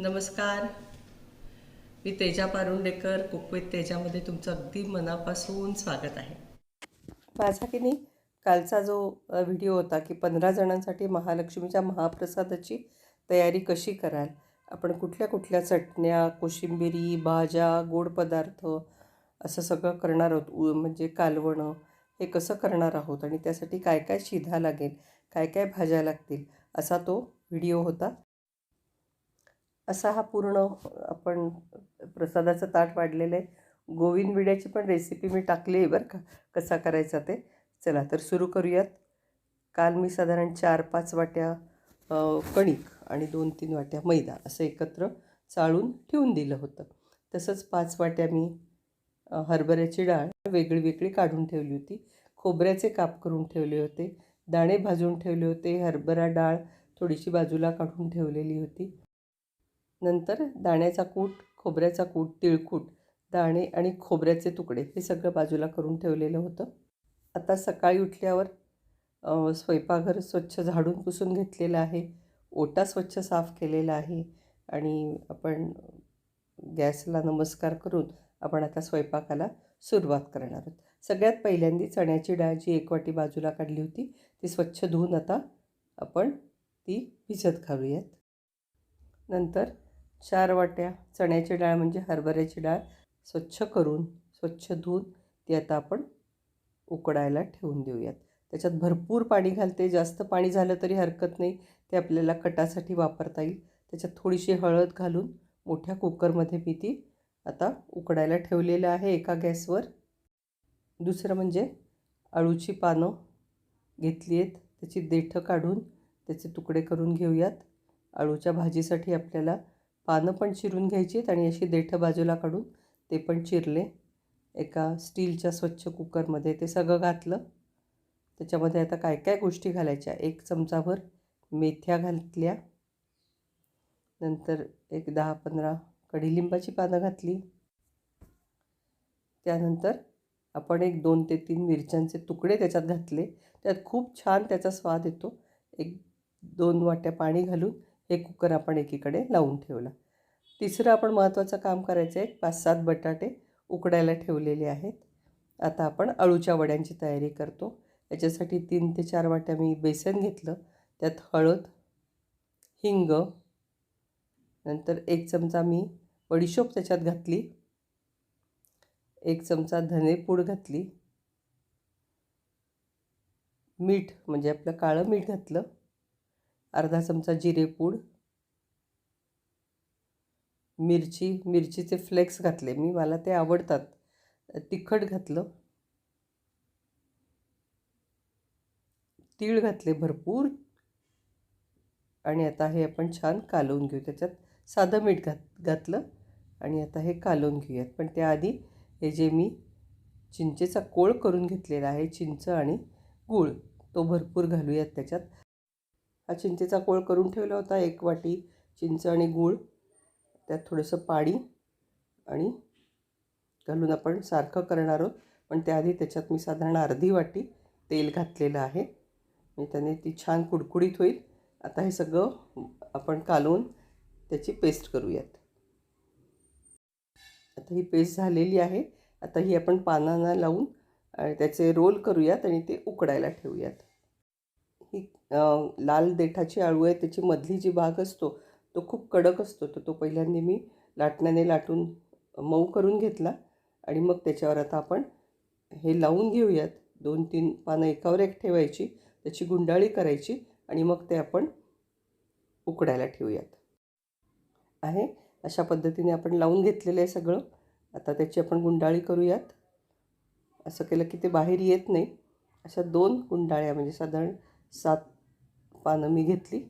नमस्कार. मी तेजा पारुंडेकर कुकवित तेजामध्ये तुमचं अगदी मनापासून स्वागत आहे. माझा की नाही कालचा जो व्हिडिओ होता की पंधरा जणांसाठी महालक्ष्मीच्या महाप्रसादाची तयारी कशी कराल? आपण कुठल्या कुठल्या चटण्या कोशिंबिरी भाज्या गोड पदार्थ असं सगळं करणार आहोत उ म्हणजे कालवणं हे कसं करणार आहोत आणि त्यासाठी काय काय शिधा लागेल काय काय भाज्या लागतील असा तो व्हिडिओ होता. असा हा पूर्ण आपण प्रसादाचं ताट वाढलेलं आहे. गोविंद विड्याची पण रेसिपी मी टाकली आहे बरं का. कसा करायचा ते. चला तर सुरू करूयात. काल मी साधारण चार पाच वाट्या कणिक आणि दोन तीन वाट्या मैदा असं एकत्र चाळून ठेवून दिलं होतं. तसंच पाच वाट्या मी हरभऱ्याची डाळ वेगळी वेगळी काढून ठेवली होती. खोबऱ्याचे काप करून ठेवले होते. दाणे भाजून ठेवले होते. हरभरा डाळ थोडीशी बाजूला काढून ठेवलेली होती. नंतर दाण्याचा कूट खोबऱ्याचा कूट तिळकूट दाणे आणि खोबऱ्याचे तुकडे हे सगळं बाजूला करून ठेवलेलं होतं. आता सकाळी उठल्यावर स्वयंपाकघर स्वच्छ झाडून पुसून घेतलेलं आहे. ओटा स्वच्छ साफ केलेला आहे आणि आपण गॅसला नमस्कार करून आपण आता स्वयंपाकाला सुरुवात करणार आहोत. सगळ्यात पहिल्यांदी चण्याची डाळ जी एक वाटी बाजूला काढली होती ती स्वच्छ धुवून आता आपण ती भिजत घालूयात. नंतर चार वाट्या चण्याची डाळ म्हणजे हरभऱ्याची डाळ स्वच्छ करून स्वच्छ धुवून ती आता आपण उकडायला ठेवून देऊयात. त्याच्यात भरपूर पाणी घालते. जास्त पाणी झालं तरी हरकत नाही. ते आपल्याला कटासाठी वापरता येईल. त्याच्यात थोडीशी हळद घालून मोठ्या कुकरमध्ये मी ती आता उकडायला ठेवलेलं आहे एका गॅसवर. दुसरं म्हणजे अळूची पानं घेतली आहेत. त्याची देठं काढून त्याचे तुकडे करून घेऊयात. अळूच्या भाजीसाठी आपल्याला पानं पण चिरून घ्यायची आहेत आणि अशी देठं बाजूला काढून ते पण चिरले. एका स्टीलच्या स्वच्छ कुकरमध्ये ते सगळं घातलं. त्याच्यामध्ये आता काय काय गोष्टी घालायच्या? एक चमचाभर मेथ्या घातल्या. नंतर एक दहा पंधरा कढीलिंबाची पानं घातली. त्यानंतर आपण एक दोन ते तीन मिरच्यांचे तुकडे त्याच्यात घातले. त्यात खूप छान त्याचा स्वाद येतो. एक दोन वाट्या पाणी घालून हे कुकर आपण एकीकडे लावून ठेवला. तिसरं आपण महत्त्वाचं काम करायचं आहे पाच सात बटाटे उकडायला ठेवलेले आहेत. आता आपण अळूच्या वड्यांची तयारी करतो. याच्यासाठी तीन ते चार वाट्या मी बेसन घेतलं. त्यात हळद हिंग नंतर एक चमचा मी बडीशोप त्याच्यात घातली. एक चमचा धनेपूड घातली. मीठ म्हणजे आपलं काळं मीठ घातलं. अर्धा चमचा जिरेपूड मिरची मिरचीचे फ्लेक्स घातले. मी मला ते आवडतात. तिखट घातलं. तीळ घातले भरपूर. आणि आता हे आपण छान कालवून घेऊ. त्याच्यात साधं मीठ घात घातलं. आणि आता हे कालवून घेऊयात. पण त्याआधी हे जे मी चिंचेचा कोळ करून घेतलेला आहे चिंच आणि गूळ तो भरपूर घालूयात त्याच्यात. हा चिंचेचा कोळ करून ठेवला होता एक वाटी चिंच आणि गूळ त्यात थोडंसं पाणी आणि घालून आपण सारखं करणार आहोत. पण त्याआधी त्याच्यात मी साधारण अर्धी वाटी तेल घातलेलं आहे. म्हणजे त्याने ती छान कुडकुडीत होईल. आता हे सगळं आपण कालवून त्याची पेस्ट करूयात. आता ही पेस्ट झालेली आहे. आता ही आपण पानांना लावून आणि त्याचे रोल करूयात आणि ते उकडायला ठेवूयात. ही लाल देठाची आळू आहे त्याची मधली जी भाग असतो तो खूप कडक असतो. तर तो पहिल्यांदा मी लाटण्याने लाटून मऊ करून घेतला आणि मग त्याच्यावर आता आपण हे लावून घेऊयात. दोन तीन पानं एकावर एक ठेवायची त्याची गुंडाळी करायची आणि मग ते आपण उकडायला ठेवूयात. आहे. अशा पद्धतीने आपण लावून घेतलेलं आहे सगळं. आता त्याची आपण गुंडाळी करूयात. असं केलं की ते बाहेर येत नाही. अशा दोन गुंडाळ्या म्हणजे साधारण सात पानं मी घेतली.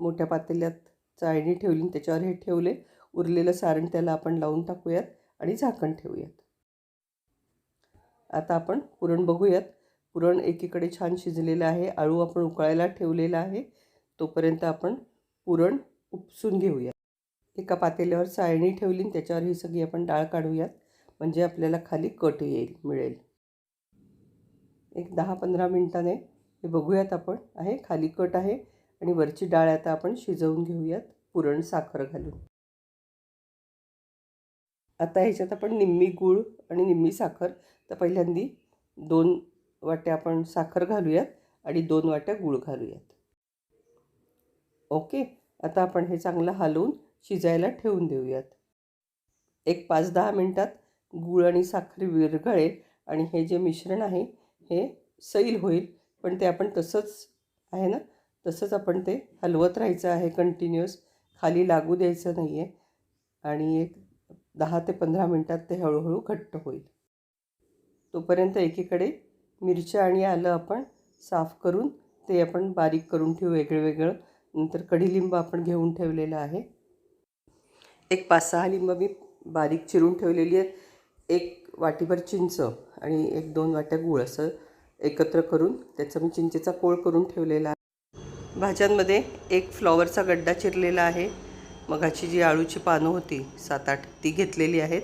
मोठ्या पातेल्यात चाळणी ठेवली आणि त्याच्यावर हे ठेवले. उरलेलं सारण त्याला आपण लावून टाकूयात आणि झाकण ठेवूयात. आता आपण पुरण बघूयात. पुरण एकीकडे छान शिजलेलं आहे. आळू आपण उकळायला ठेवलेला आहे. तोपर्यंत आपण पुरण उपसून घेऊया एका पातेल्यावर चाळणी ठेवली आणि त्याच्यावर ही सगळी आपण डाळ काढूयात. म्हणजे आपल्याला खाली कट येईल मिळेल. एक दहा पंधरा मिनटाने हे बघूयात आपण. आहे खाली कट आहे आणि वरची डाळ आता आपण शिजवून घेऊयात पुरण साखर घालून. आता ह्याच्यात आपण निम्मी गूळ आणि निम्मी साखर. तर पहिल्यांदी दोन वाट्या आपण साखर घालूयात आणि दोन वाट्या गूळ घालूयात. ओके? आता आपण हे चांगलं हलवून शिजायला ठेवून देऊयात. एक पाच दहा मिनटात गूळ आणि साखर विरघळेल आणि हे जे मिश्रण आहे हे सैल होईल. पण ते आपण तसंच आहे ना? तसंच आपण ते हलवत राहायचं आहे कंटिन्युअस खाली लागू द्यायचं नाही आहे आणि एक दहा ते पंधरा मिनटात ते हळूहळू घट्ट होईल. तोपर्यंत एकीकडे मिरच्या आणि आलं आपण साफ करून ते आपण बारीक करून ठेवू. वेगळं वेगळं. नंतर कढीलिंब आपण घेऊन ठेवलेलं आहे. एक पाच सहा लिंब मी बारीक चिरून ठेवलेली आहेत एक वाटीभर चिंच. आणि एक दोन वाट्या गूळ असं एकत्र करून त्याचा मी चिंचेचा कोळ करून ठेवलेला आहे. भाज्यांमध्ये एक फ्लॉवरचा गड्डा चिरलेला आहे. मगाची जी आळूची पानं होती सात आठ ती घेतलेली आहेत.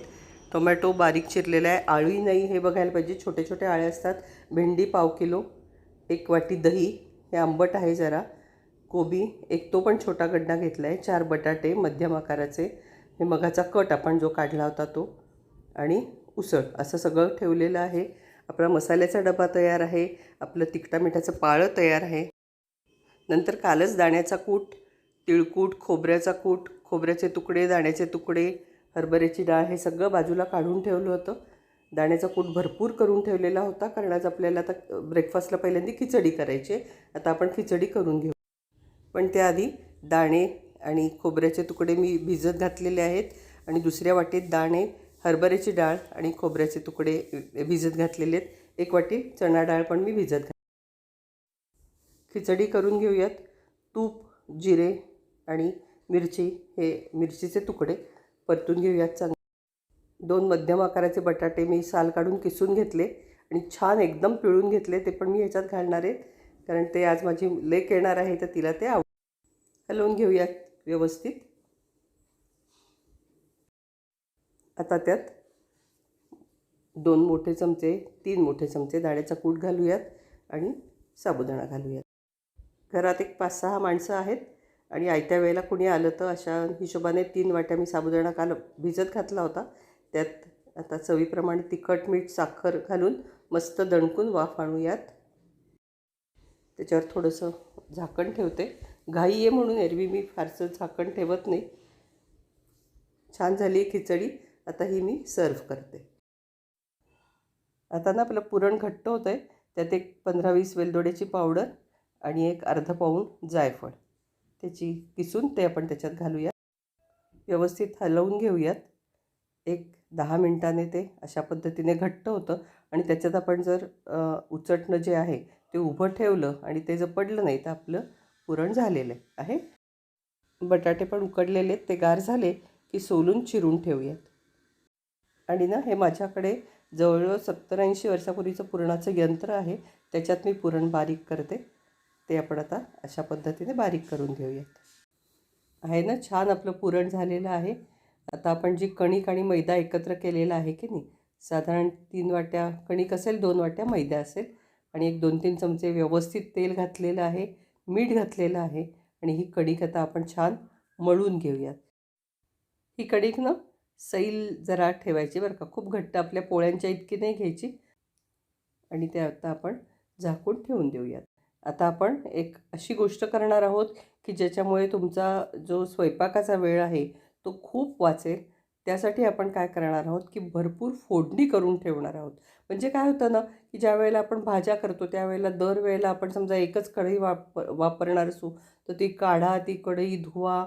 टोमॅटो बारीक चिरलेला आहे. आळूही नाही हे बघायला पाहिजे. छोटे छोटे आळे असतात. भेंडी पाव किलो एक वाटी दही हे आंबट आहे जरा. कोबी एक तो पण छोटा गड्डा घेतला आहे. चार बटाटे मध्यम आकाराचे. हे मगाचा कट आपण जो काढला होता तो. आणि उसळ असं सगळं ठेवलेलं आहे. आपला मसाल्याचा डबा तयार आहे. आपलं तिखटा मिठाचं पाळं तयार आहे. नंतर कालच दाण्याचा कूट तिळकूट खोबऱ्याचा कूट खोबऱ्याचे तुकडे दाण्याचे तुकडे हरभऱ्याची डाळ हे सगळं बाजूला काढून ठेवलं होतं. दाण्याचा कूट भरपूर करून ठेवलेला होता. कारण आज आपल्याला आता ब्रेकफास्टला पहिल्यांदा खिचडी करायची आता आपण खिचडी करून घेऊ. पण त्याआधी दाणे आणि खोबऱ्याचे तुकडे मी भिजत घातलेले आहेत. आणि दुसऱ्या वाटेत दाणे हरभऱ्याची डाळ आणि खोबऱ्याचे तुकडे भिजत घातलेले आहेत. एक वाटी चणा डाळ पण मी भिजत घात खिचडी करून घेऊयात. तूप जिरे आणि मिरची हे मिरचीचे तुकडे परतून घेऊयात चांगले. दोन मध्यम आकाराचे बटाटे मी साल काढून किसून घेतले आणि छान एकदम पिळून घेतले. ते पण मी ह्याच्यात घालणार आहे. कारण ते आज माझी लेक येणार आहे तर तिला ते आव हलवून घेऊयात व्यवस्थित. आता त्यात दोन मोठे चमचे तीन मोठे चमचे दाण्याचा कूट घालूयात आणि साबुदाणा घालूयात. घरात एक पाच सहा माणसं आहेत आणि आयत्या वेळेला कुणी आलं तर अशा हिशोबाने तीन वाट्या मी साबुदाणा काल भिजत घातला होता. त्यात आता चवीप्रमाणे तिखट मीठ साखर घालून मस्त दणकून वाफ आणूयात. त्याच्यावर थोडंसं झाकण ठेवते. घाई आहे म्हणून एरवी मी फारसं झाकण ठेवत नाही. छान झाली आहे खिचडी. आता ही मी सर्व करते. आता ना आपलं पुरण घट्ट होतं आहे त्यात एक पंधरा वीस वेलदोड्याची पावडर आणि एक अर्ध पाऊण जायफळ. त्याची किसून ते आपण त्याच्यात घालूया. व्यवस्थित हलवून घेऊयात. एक दहा मिनटाने ते अशा पद्धतीने घट्ट होतं आणि त्याच्यात आपण जर उचटणं जे आहे ते उभं ठेवलं आणि ते जर पडलं नाही तर आपलं पुरण झालेलं आहे. बटाटे पण उकडलेले ते गार झाले की सोलून चिरून ठेवूयात. आणि ना हे माझ्याकडे जवळजवळ सत्तर ऐंशी वर्षापूर्वीचं पुरणाचं यंत्र आहे त्याच्यात मी पुरण बारीक करते. ते आपण आता अशा पद्धतीने बारीक करून घेऊयात. आहे ना छान आपलं पुरण झालेलं आहे. आता आपण जी कणिक आणि मैदा एकत्र केलेला आहे की नाही साधारण तीन वाट्या कणिक असेल दोन वाट्या मैदा असेल आणि एक दोन तीन चमचे व्यवस्थित तेल घातलेलं आहे मीठ घातलेलं आहे आणि ही कणिक आता आपण छान मळून घेऊयात. ही कणिक ना सैल जरा ठेवायची बरं का. खूप घट्ट आपल्या पोळ्यांच्या इतकी नाही घ्यायची. आणि ते आता आपण झाकून ठेवून देऊयात. आता आपण एक अशी गोष्ट करणार आहोत की ज्याच्यामुळे तुमचा जो स्वयंपाकाचा वेळ आहे तो खूप वाचेल. त्यासाठी आपण काय करणार आहोत की भरपूर फोडणी करून ठेवणार आहोत. म्हणजे काय होतं ना की ज्या वेळेला आपण भाज्या करतो त्यावेळेला दरवेळेला आपण समजा एकच कढई वाप वापरणार असू तर ती काढा ती कढई धुवा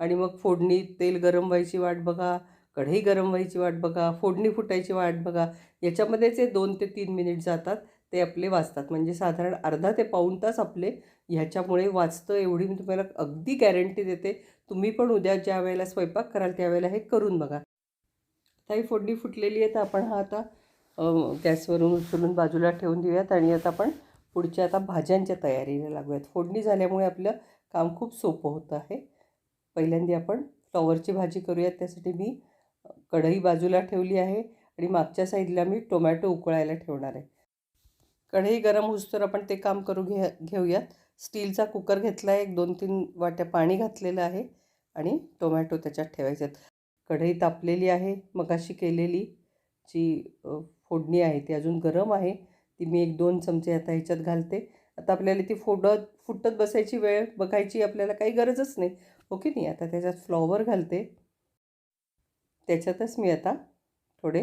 आणि मग फोडणी तेल गरम व्हायची वाट बघा. कढई गरम व्हायची वाट बघा फोडणी फुटायची वाट बघा. याच्यामध्येच हे दोन ते तीन मिनिट जातात ते आपले वाचतात म्हणजे साधारण अर्धा ते पाऊण तास आपले ह्याच्यामुळे वाचतं एवढी मी तुम्हाला अगदी गॅरंटी देते. तुम्ही पण उद्या ज्या वेळेला स्वयंपाक कराल त्यावेळेला हे करून बघा. आता ही फोडणी फुटलेली आहे तर आपण हा आता गॅसवरून उचलून बाजूला ठेवून देऊयात आणि आता आपण पुढच्या आता भाज्यांच्या तयारीला लागूयात. फोडणी झाल्यामुळे आपलं काम खूप सोपं होतं आहे. पहिल्यांदा आपण फ्लॉवरची भाजी करूयात त्यासाठी मी कढई बाजूला ठेवली आहे आणि मागच्या साईडला मी टोमॅटो उकळायला ठेवणार आहे. कढई गरम होऊस तर आपण ते काम करू घे घेऊयात. स्टीलचा कुकर घेतला आहे एक दोन तीन वाट्या पाणी घातलेलं आहे आणि टोमॅटो त्याच्यात ठेवायचे आहेत. कढई तापलेली आहे मगाशी केलेली जी फोडणी आहे ती अजून गरम आहे. ती मी एक दोन चमचे आता ह्याच्यात घालते. आता आपल्याला ती फोडत फुटत बसायची वेळ बघायची आपल्याला काही गरजच नाही. ओके नाही आता त्याच्यात फ्लॉवर घालते. त्याच्यातच मी आता थोडे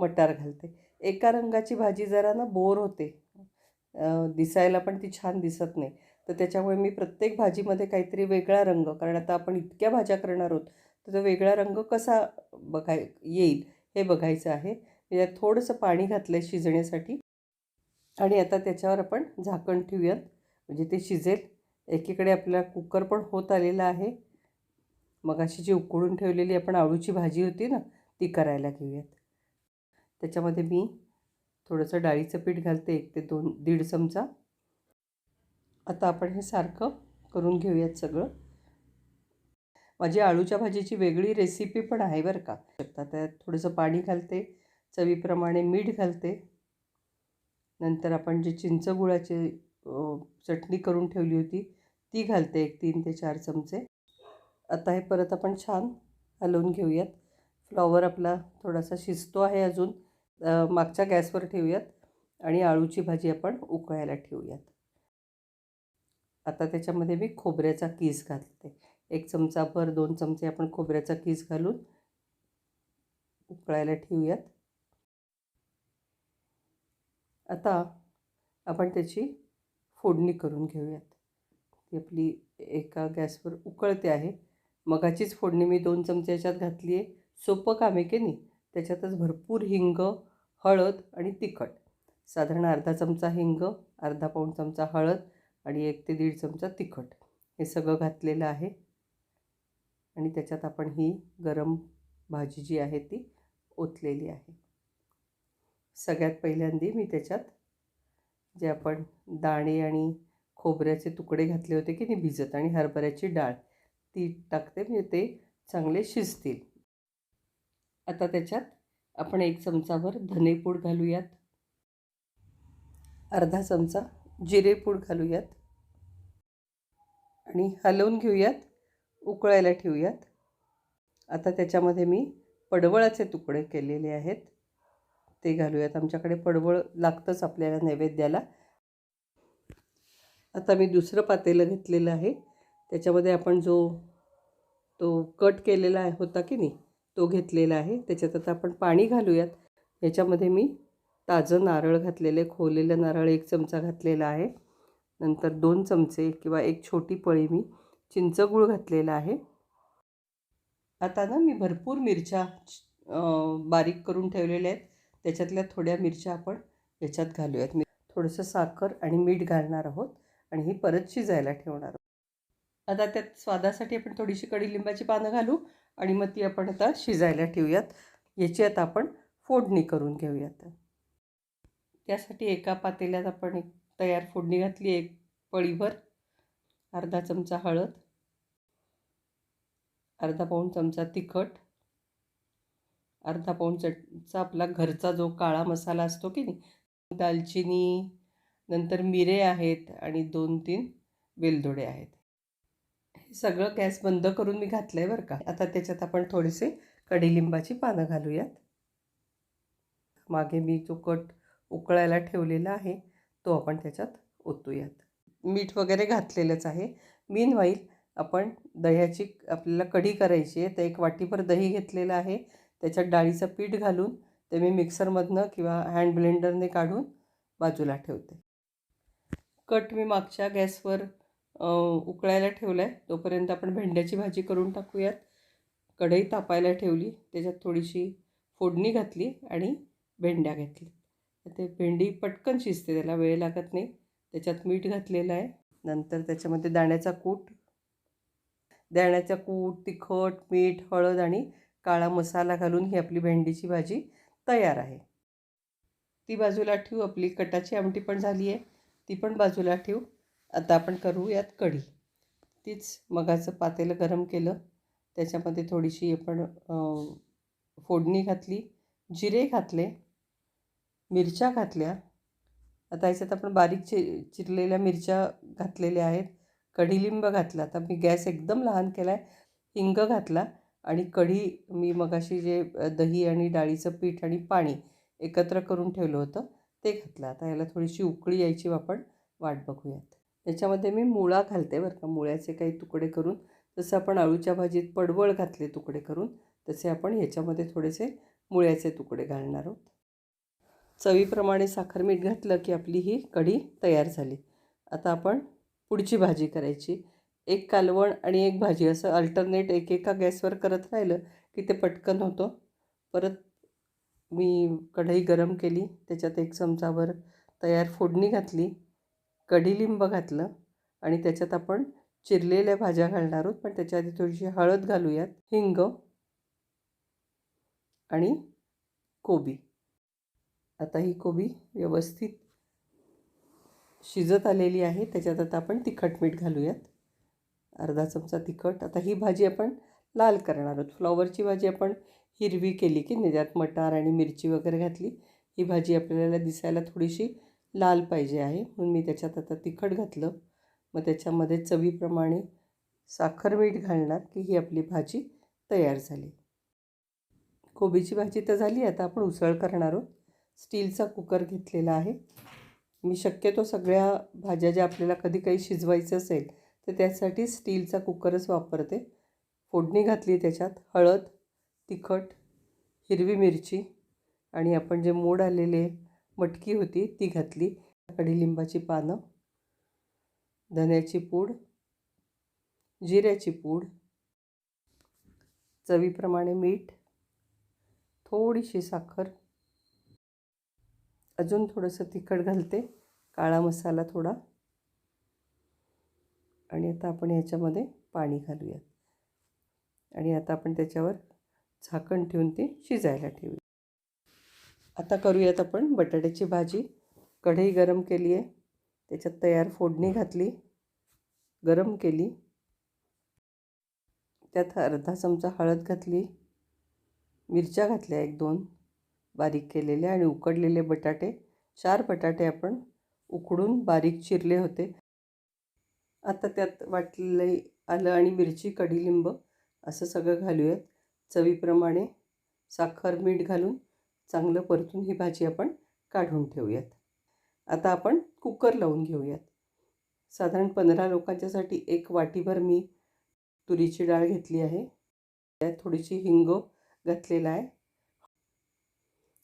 मटार घालते. एका रंगाची भाजी जरा ना बोर होते. दिसायला पण ती छान दिसत नाही. तर त्याच्यामुळे मी प्रत्येक भाजीमध्ये काहीतरी वेगळा रंग कारण आता आपण इतक्या भाज्या करणार आहोत तर तो वेगळा रंग कसा बघाय येईल हे बघायचं आहे. त्याच्यात थोडंसं पाणी घातलं आहे शिजण्यासाठी. आणि आता त्याच्यावर आपण झाकण ठेवूयात. म्हणजे ते शिजेल. एकीकडे आपला कुकर पण होत आलेला आहे. मग अशी जी उकळून ठेवलेली आपण आळूची भाजी होती ना ती करायला घेऊयात. त्याच्यामध्ये मी थोडंसं डाळीचं पीठ घालते एक ते दोन दीड चमचा. आता आपण हे सारखं करून घेऊयात सगळं. माझी आळूच्या भाजीची वेगळी रेसिपी पण आहे बरं का. शकता त्यात थोडंसं पाणी घालते चवीप्रमाणे मीठ घालते. नंतर आपण जी चिंच गुळाची चटणी करून ठेवली होती ती घालते एक तीन ते चार चमचे. आता हे परत आपण छान हलवून घेऊयात. फ्लॉवर आपला थोडासा शिजतो आहे अजून. मागच्या गॅसवर ठेवूयात आणि आळूची भाजी आपण उकळायला ठेवूयात. आता त्याच्यामध्ये मी खोबऱ्याचा कीस घालते. एक चमचाभर दोन चमचे आपण खोबऱ्याचा कीस घालून उकळायला ठेवूयात. आता आपण त्याची फोडणी करून घेऊयात. ती आपली एका गॅसवर उकळते आहे. मगाचीच फोडणी मी दोन चमचे याच्यात घातली आहे. सोपं काम आहे की नाही? त्याच्यातच भरपूर हिंग हळद आणि तिखट. साधारण अर्धा चमचा हिंग अर्धा पाऊण चमचा हळद आणि एक ते दीड चमचा तिखट. हे सगळं घातलेलं आहे. आणि त्याच्यात आपण ही गरम भाजी जी आहे ती ओतलेली आहे. सगळ्यात पहिल्यांदी मी त्याच्यात जे आपण दाणे आणि खोबऱ्याचे तुकडे घातले होते की नाही भिजत आणि हरभऱ्याची डाळ ती टाकते म्हणजे ते चांगले शिजतील. आता त्याच्यात आपण एक चमचाभर धनेपूड घालूयात. अर्धा चमचा जिरेपूड घालूयात. आणि हलवून घेऊयात उकळायला ठेवूयात. आता त्याच्यामध्ये मी पडवळाचे तुकडे केलेले आहेत. ते घालूयात. आमच्याकडे पडवळ लागतंच आपल्याला नैवेद्याला. आता मी दुसरं पातेलं घेतलेलं आहे. त्याच्यामध्ये आपण जो तो कट केलेला आहे होता की नाही तो घेतलेला आहे. त्याच्यात आता आपण पाणी घालूयात. याच्यामध्ये मी ताजं नारळ घातलेलं आहे खोवलेलं नारळ एक चमचा घातलेला आहे. नंतर दोन चमचे किंवा एक छोटी पळी मी चिंचगूळ घातलेला आहे. आता ना मी भरपूर मिरच्या बारीक करून ठेवलेल्या आहेत. त्याच्यातल्या थोड्या मिरच्या आपण याच्यात घालूयात. मी थोडंसं साखर आणि मीठ घालणार आहोत आणि ही परत शिजायला ठेवणार आहोत. आता त्यात स्वादासाठी आपण थोडीशी कडीलिंबाची पानं घालू आणि मग ती आपण आता शिजायला ठेवूयात. याची आता आपण फोडणी करून घेऊयात. त्यासाठी एका पातेल्यात आपण एक तयार फोडणी घातली एक पळीभर अर्धा चमचा हळद अर्धा पाऊण चमचा तिखट अर्धा पाऊण चमचा आपला घरचा जो काळा मसाला असतो की नाही दालचिनी नंतर मिरे आहेत आणि दोन तीन वेलदोडे आहेत. सगळं गॅस बंद करून मी घातलं आहे बरं का. आता त्याच्यात आपण थोडेसे कडीलिंबाची पानं घालूयात. मागे मी जो कट उकळायला ठेवलेला आहे तो आपण त्याच्यात ओतूयात. मीठ वगैरे घातलेलंच आहे. मीन व्हाईल आपण दह्याची आपल्याला कढी करायची आहे. तर एक वाटीभर दही घेतलेलं आहे. त्याच्यात डाळीचं पीठ घालून ते मी मिक्सरमधनं किंवा हँड ब्लेंडरने काढून बाजूला ठेवते. कट मी मागच्या गॅसवर उकळायला ठेवला आहे तोपर्यंत आपण भेंड्याची भाजी करून टाकूयात. कढई तापायला ठेवली. त्याच्यात थोडीशी फोडणी घातली आणि भेंड्या घातली ते भेंडी पटकन शिजते त्याला वेळ लागत नाही. त्याच्यात मीठ घातलेलं आहे. नंतर त्याच्यामध्ये दाण्याचा कूट. दाण्याचा कूट तिखट मीठ हळद आणि काळा मसाला घालून ही आपली भेंडीची भाजी तयार आहे. ती बाजूला ठेवू. आपली कटाची आमटी पण झाली आहे. ती पण बाजूला ठेवू. आता आपण करूयात कढी. तीच मगाचं पातेलं गरम केलं. त्याच्यामध्ये थोडीशी आपण फोडणी घातली जिरे घातले मिरच्या घातल्या. आता याच्यात आपण बारीक चि चिरलेल्या मिरच्या घातलेल्या आहेत. कढीलिंब घातला. आता मी गॅस एकदम लहान केला आहे हिंग घातला आणि कढी मी मगाशी जे दही आणि डाळीचं पीठ आणि पाणी एकत्र करून ठेवलं होतं ते घातलं. आता याला थोडीशी उकळी यायची आपण वाट बघूयात. याच्यामध्ये मी मुळा घालते बरं का मुळ्याचे काही तुकडे करून. जसं आपण अळूच्या भाजीत पडवळ घातले तुकडे करून तसे आपण ह्याच्यामध्ये थोडेसे मुळ्याचे तुकडे घालणार आहोत. चवीप्रमाणे साखर मीठ घातलं की आपली ही कढी तयार झाली. आता आपण पुढची भाजी करायची. एक कालवण आणि एक भाजी असं अल्टरनेट एकेका गॅसवर करत राहिलं की ते पटकन होतं. परत मी कढई गरम केली त्याच्यात एक चमचाभर तयार फोडणी घातली. कढीलिंब घातलं आणि त्याच्यात आपण चिरलेल्या भाज्या घालणार आहोत. पण त्याच्या आधी थोडीशी हळद घालूयात हिंग आणि कोबी. आता ही कोबी व्यवस्थित शिजत आलेली आहे. त्याच्यात आता आपण तिखट मीठ घालूयात. अर्धा चमचा तिखट. आता ही भाजी आपण लाल करणार आहोत. फ्लॉवरची भाजी आपण हिरवी केली की नाही? त्यात मटार आणि मिरची वगैरे घातली. ही भाजी आपल्याला दिसायला थोडीशी लाल पाहिजे आहे. म्हणून मी त्याच्यात आता तिखट घातलं. मग त्याच्यामध्ये चवीप्रमाणे साखर मीठ घालणार की ही आपली भाजी तयार झाली. कोबीची भाजी तर झाली आता आपण उसळ करणार आहोत. स्टीलचा कुकर घेतलेला आहे. मी शक्यतो सगळ्या भाज्या ज्या आपल्याला कधी काही शिजवायचं असेल तर त्यासाठी स्टीलचा कुकरच वापरते. फोडणी घातली त्याच्यात हळद तिखट हिरवी मिरची आणि आपण जे मोड आलेले मटकी होती ती घातली. कडीलिंबाची पानं धन्याची पूड जिऱ्याची पूड चवीप्रमाणे मीठ थोडीशी साखर. अजून थोडंसं तिखट घालते काळा मसाला थोडा. आणि आता आपण ह्याच्यामध्ये पाणी घालूयात. आणि आता आपण त्याच्यावर झाकण ठेवून ते शिजायला ठेवू आता करूयात आपण बटाट्याची भाजी. कढई गरम केली आहे. त्याच्यात तयार फोडणी घातली. गरम केली. त्यात अर्धा चमचा हळद घातली. मिरच्या घातल्या एक दोन. बारीक केलेल्या आणि उकडलेले बटाटे. चार बटाटे आपण उकडून बारीक चिरले होते. आता त्यात वाटलेले आलं आणि मिरची कढीलिंब असं सगळं घालूयात. चवीप्रमाणे साखर मीठ घालून. चांगलं परतून ही भाजी आपण काढून ठेवूयात. आता आपण कुकर लावून घेऊयात. साधारण पंधरा लोकांच्यासाठी एक वाटीभर मी तुरीची डाळ घेतली आहे. त्यात थोडीशी हिंग घातलेला आहे.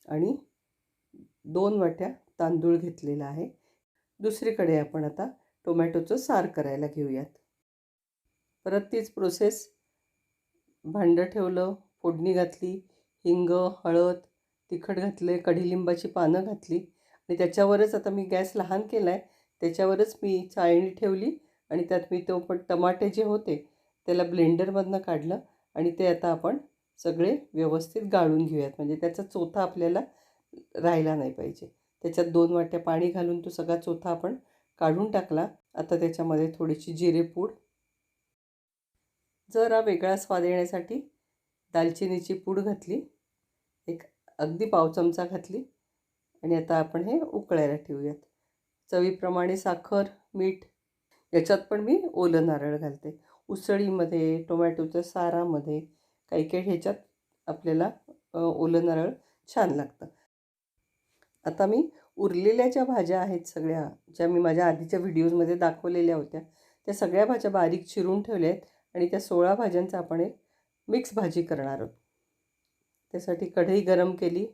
आणि दोन वाट्या तांदूळ घेतलेला आहे. दुसरीकडे आपण आता टोमॅटोचं सार करायला घेऊयात. परत तीच प्रोसेस. भांडं ठेवलं फोडणी घातली हिंग हळद तिखट घातले कढीलिंबाची पानं घातली आणि त्याच्यावरच आता मी गॅस लहान केला आहे त्याच्यावरच मी चाळणी ठेवली आणि त्यात मी तो पण टमाटे जे होते त्याला ब्लेंडरमधनं काढलं आणि ते आता आपण सगळे व्यवस्थित गाळून घेऊयात. म्हणजे त्याचा चोथा आपल्याला राहिला नाही पाहिजे. त्याच्यात दोन वाट्या पाणी घालून तो सगळा चोथा आपण काढून टाकला. आता त्याच्यामध्ये थोडीशी जिरेपूड जरा वेगळा स्वाद येण्यासाठी दालचिनीची पूड घातली. एक अगदी पाव चमचा घातली. आणि आता आपण हे उकळायला ठेवूयात. चवीप्रमाणे साखर मीठ याच्यात पण मी ओलं नारळ घालते. उसळीमध्ये टोमॅटोच्या सारामध्ये काही काही ह्याच्यात आपल्याला ओलं नारळ छान लागतं. आता मी उरलेल्या ज्या भाज्या आहेत सगळ्या ज्या मी माझ्या आधीच्या व्हिडिओजमध्ये दाखवलेल्या होत्या त्या सगळ्या भाज्या बारीक चिरून ठेवल्या आहेत आणि त्या सोळा भाज्यांचा आपण एक मिक्स भाजी करणार आहोत. त्यासाठी कढई गरम केली.